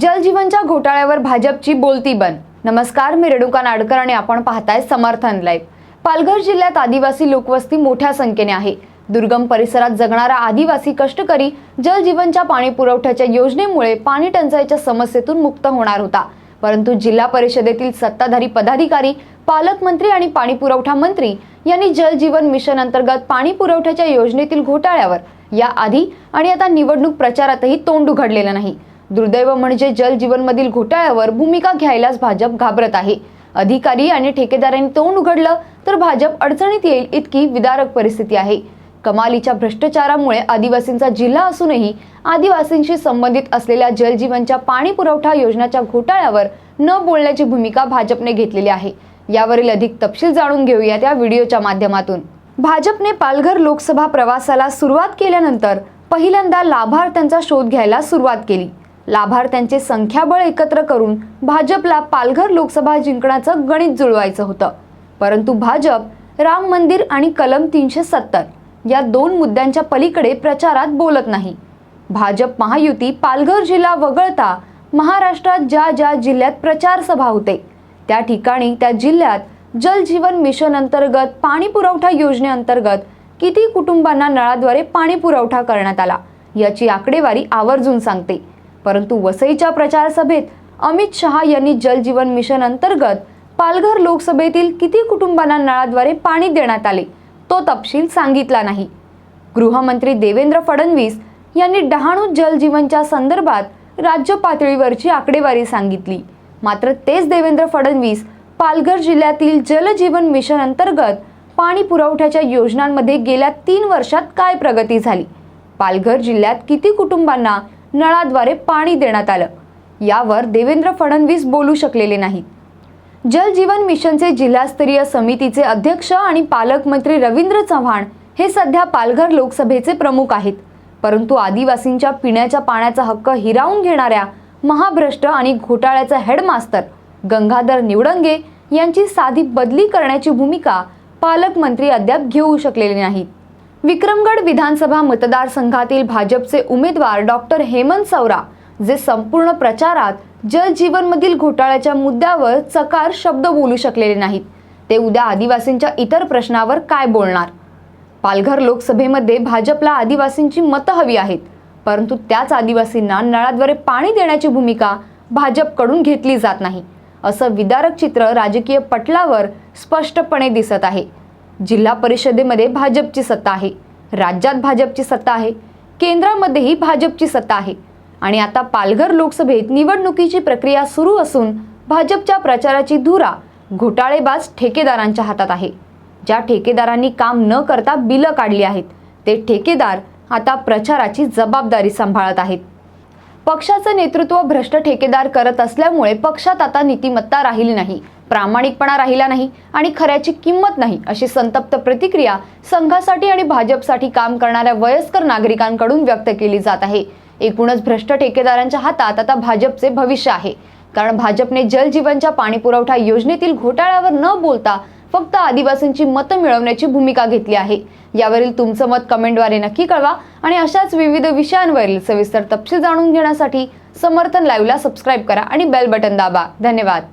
जलजीवनच्या घोटाळ्यावर भाजपची बोलती बंद. नमस्कार मी रेणुका नाडकर आणि आपण पाहताय समर्थन लाईव्ह. पालघर जिल्ह्यात आदिवासी लोकवस्ती मोठ्या संख्येने आहे. दुर्गम परिसरात जगणारा आदिवासी कष्टकरी जलजीवनच्या पाणी पुरवठ्याच्या योजनेमुळे पाणी टंचाईच्या समस्येतून मुक्त होणार होता. परंतु जिल्हा परिषदेतील सत्ताधारी पदाधिकारी पालकमंत्री आणि पाणी पुरवठा मंत्री यांनी जल जीवन मिशन अंतर्गत पाणी पुरवठ्याच्या योजनेतील घोटाळ्यावर या आधी आणि आता निवडणूक प्रचारातही तोंड उघडलेलं नाही. दुर्दैव म्हणजे जलजीवनमधील घोटाळ्यावर भूमिका घ्यायलाच भाजप घाबरत आहे. अधिकारी आणि ठेकेदारांनी तोंड उघडलं तर भाजप अडचणीत येईल इतकी विदारक परिस्थिती आहे. कमालीच्या भ्रष्टाचारामुळे आदिवासींचा जिल्हा असूनही आदिवासींशी संबंधित असलेल्या जलजीवनच्या पाणी पुरवठा योजनाच्या घोटाळ्यावर न बोलण्याची भूमिका भाजपने घेतलेली आहे. यावरील अधिक तपशील जाणून घेऊया त्या व्हिडिओच्या माध्यमातून. भाजपने पालघर लोकसभा प्रवासाला सुरुवात केल्यानंतर पहिल्यांदा लाभार्थ्यांचा शोध घ्यायला सुरुवात केली. लाभार्थ्यांचे संख्याबळ एकत्र करून भाजपला पालघर लोकसभा जिंकण्याचं गणित जुळवायचं होतं. परंतु भाजप राम मंदिर आणि कलम तीनशे सत्तर या दोन मुद्द्यांच्या पलीकडे प्रचारात बोलत नाही. भाजप महायुती पालघर जिल्हा वगळता महाराष्ट्रात ज्या ज्या जिल्ह्यात प्रचार सभा होते त्या ठिकाणी त्या जिल्ह्यात जल जीवन मिशन अंतर्गत पाणी पुरवठा योजनेअंतर्गत किती कुटुंबांना नळाद्वारे पाणी पुरवठा करण्यात आला याची आकडेवारी आवर्जून सांगते. परंतु वसईच्या प्रचार सभेत अमित शहा यांनी जल जीवन मिशन अंतर्गत पालघर लोकसभेतील किती कुटुंबांना नळाद्वारे पाणी देण्यात आले तो तपशील सांगितला नाही. गृहमंत्री देवेंद्र फडणवीस यांनी डहाणू जल जीवनच्या संदर्भात राज्य पातळीवरची आकडेवारी सांगितली. मात्र तेच देवेंद्र फडणवीस पालघर जिल्ह्यातील जलजीवन मिशन अंतर्गत पाणी पुरवठ्याच्या योजनांमध्ये गेल्या तीन वर्षात काय प्रगती झाली? पालघर जिल्ह्यात किती कुटुंबांना नळाद्वारे पाणी देण्यात आलं. यावर देवेंद्र फडणवीस बोलू शकलेले नाहीत जल जीवन मिशनचे जिल्हास्तरीय समितीचे अध्यक्ष आणि पालकमंत्री रवींद्र चव्हाण हे सध्या पालघर लोकसभेचे प्रमुख आहेत. परंतु आदिवासींच्या पिण्याच्या पाण्याचा हक्क हिरावून घेणाऱ्या महाभ्रष्ट आणि घोटाळ्याचा हेडमास्तर गंगाधर निवडंगे यांची साधी बदली करण्याची भूमिका पालकमंत्री अद्याप घेऊ शकलेले नाहीत. विक्रमगड विधानसभा मतदारसंघातील भाजपचे उमेदवार डॉक्टर हेमंत सौरा जे संपूर्ण प्रचारात जल जीवनमधील घोटाळ्याच्या मुद्द्यावर चकार शब्द बोलू शकलेले नाहीत. ते उद्या आदिवासींच्या इतर प्रश्नावर काय बोलणार? पालघर लोकसभेमध्ये भाजपला आदिवासींची मतं हवी आहेत परंतु त्याच आदिवासींना नळाद्वारे पाणी देण्याची भूमिका भाजपकडून घेतली जात नाही असं विदारक चित्र राजकीय पटलावर स्पष्टपणे दिसत आहे. जिल्हा परिषदेमध्ये भाजपची सत्ता आहे राज्यात भाजपची सत्ता आहे केंद्रामध्येही भाजपची सत्ता आहे आणि आता पालघर लोकसभेत निवडणुकीची प्रक्रिया सुरू असून भाजपच्या प्रचाराची धुरा घोटाळेबाज ठेकेदारांच्या हातात आहे. ज्या ठेकेदारांनी काम न करता बिलं काढली आहेत ते ठेकेदार आता प्रचाराची जबाबदारी सांभाळत आहेत. पक्षाचं नेतृत्व भ्रष्ट ठेकेदार करत असल्यामुळे पक्षात आता नीतिमत्ता राहिली नाही. प्रामाणिकपणा राहिला नाही आणि खऱ्याची किंमत नाही अशी संतप्त प्रतिक्रिया संघासाठी आणि भाजपसाठी काम करणाऱ्या वयस्कर नागरिकांकडून व्यक्त केली जात आहे. एकूणच भ्रष्ट ठेकेदारांच्या हातात आता भाजपचे भविष्य आहे. कारण भाजपने जल जीवनच्या पाणी पुरवठा योजनेतील घोटाळ्यावर न बोलता फक्त आदिवासींची मतं मिळवण्याची भूमिका घेतली आहे. यावरील तुमचं मत कमेंटद्वारे नक्की कळवा आणि अशाच विविध विषयांवरील सविस्तर तपशील जाणून घेण्यासाठी समर्थन लाईव्हला सबस्क्राईब करा आणि बेल बटन दाबा. धन्यवाद.